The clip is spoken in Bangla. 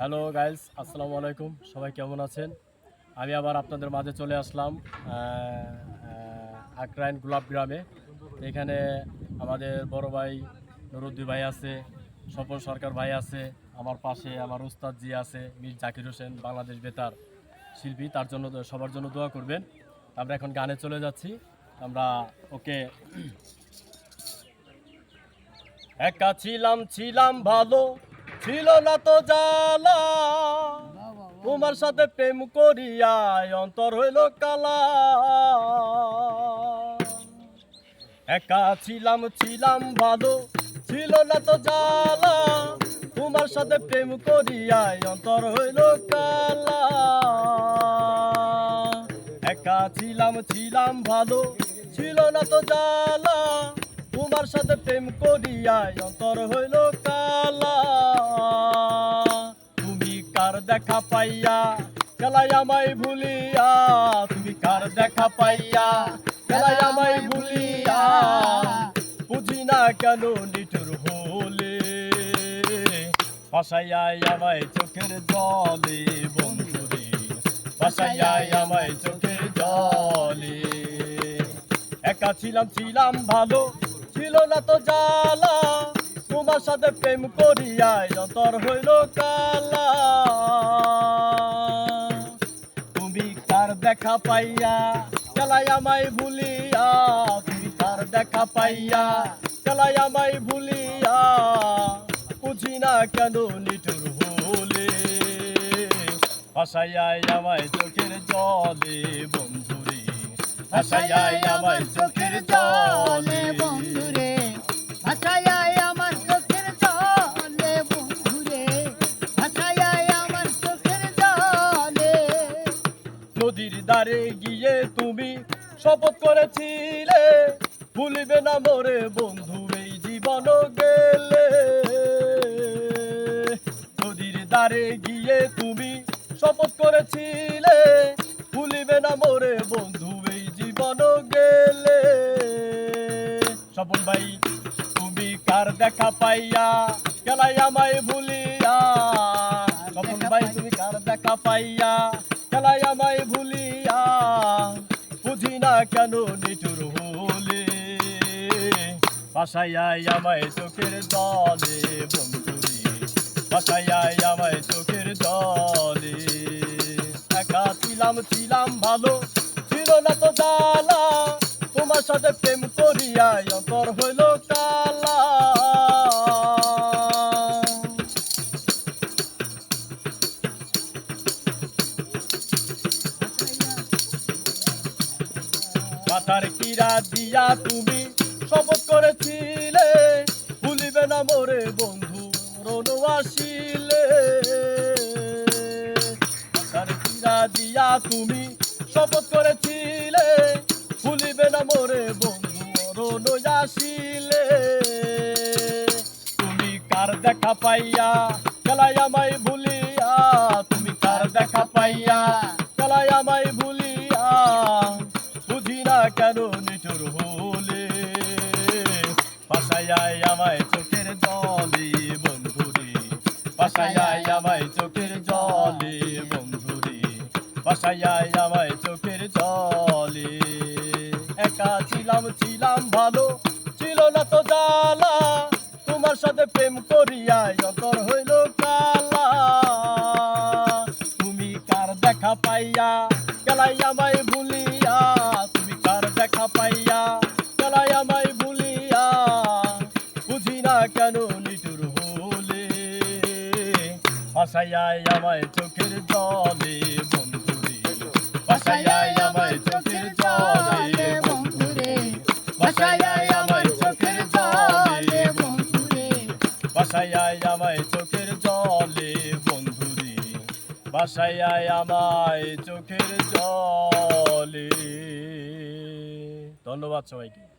হ্যালো গাইস আসসালামু আলাইকুম সবাই কেমন আছেন? আমি আবার আপনাদের মাঝে চলে আসলাম আকরাইন গোলাপ গ্রামে। এখানে আমাদের বড় ভাই নুরুদ্দি ভাই আছে, স্বপন সরকার ভাই আছে, আমার পাশে আমার উস্তাদ জি আছে, মীর জাকির হোসেন, বাংলাদেশ বেতার শিল্পী। তার জন্য সবার জন্য দোয়া করবেন। আমরা এখন গানে চলে যাচ্ছি। আমরা ওকে একা ছিলাম ছিলাম ভালো। ছিল না তো জ্বালা। তোমার সাথে প্রেম করিয়া অন্তর হইল কালা। একা ছিলাম ছিলাম ভালো, ছিল না তো জ্বালা। তোমার সাথে প্রেম করিয়া অন্তর হইল কালা। একা ছিলাম ছিলাম ভালো, ছিল না তো জ্বালা। তোমার সাথে প্রেম করিয়া অন্তর হইল কালা। তুমি কার দেখা পাইয়া গেলাই আমায় ভুলিয়া? তুমি কার দেখা পাইয়া গেলাই আমায় ভুলিয়া? বুঝি না কেন নিঠুর হলে? ভাসাইয়াই আমায় চোখের জলে, বন্ধুরে। ভাসাইয়াই আমায় চোখের জলে। একা ছিলাম ছিলাম ভালো ছিল না তো জ্বালা। তোমার সাথে প্রেম করিয়া অন্তর হইল কালা। তুমি কার দেখা পাইয়া চালাই আমায় ভুলিয়া। তুমি কার দেখা পাইয়া চালাই আমায় ভুলিয়া। বুঝি না কেন নিঠুর হলে। ভাসাইয়াই আমায় চোখের জলে, বন্ধুরে। ভাসাইয়াই আমায় চোখের ধারে গিয়ে তুমি শপথ করেছিলে। ভুলিবে না মোরে বন্ধু এই জীবন গেলে। নদীর ধারে গিয়ে তুমি শপথ করেছিলে। ভুলিবে না মোরে বন্ধু এই জীবন গেলে। স্বপন ভাই তুমি কার দেখা পাইয়া গেলাই আমায় ভুলিয়া? স্বপন ভাই তুমি কার দেখা পাইয়া গেলাই আমায় ভুলিয়া? কেন নিচুর হলে? বাসায় আমায় চোখের দলে বন্ধুরে। বাসায় আমায় চোখের দলে একা ছিলাম ছিলাম ভালো, ছিল না তো জালা তোমার সাথে প্রেম করিয়া অন্তর হইল কালা মাথার কিরা দিয়া তুমি শপথ করেছিলে। ভুলিবে না মোরে বন্ধু, রনু আসিলে। মাথার কিরা দিয়া তুমি শপথ করেছিলে। ভুলিবে না মোরে বন্ধু, রনু আসিলে। তুমি কার দেখা পাইয়া গেলাই আমায় ভুলিয়া বাসায় আমায় চোখের জলে, বন্ধুরে। বাসায় আমায় চোখের জলে, বন্ধুরে। বাসায় আমায় চোখের জলে। একা ছিলাম ছিলাম ভালো, ছিল না তো জ্বালা। তোমার সাথে প্রেম করিয়া অন্তর হইল কালা। তুমি কার দেখা পাইয়া গেলাই আমায় ভাসাইয়াই আমায় চোখের জলে, বন্ধুরে। ভাসাইয়াই আমায় চোখের জলে, বন্ধুরে। ভাসাইয়াই আমায় চোখের জলে, বন্ধুরে। বাসায় আমায় চোখের জলে, বন্ধুরে। বাসায় আমায় চোখের জলে। ধন্যবাদ সবাইকে।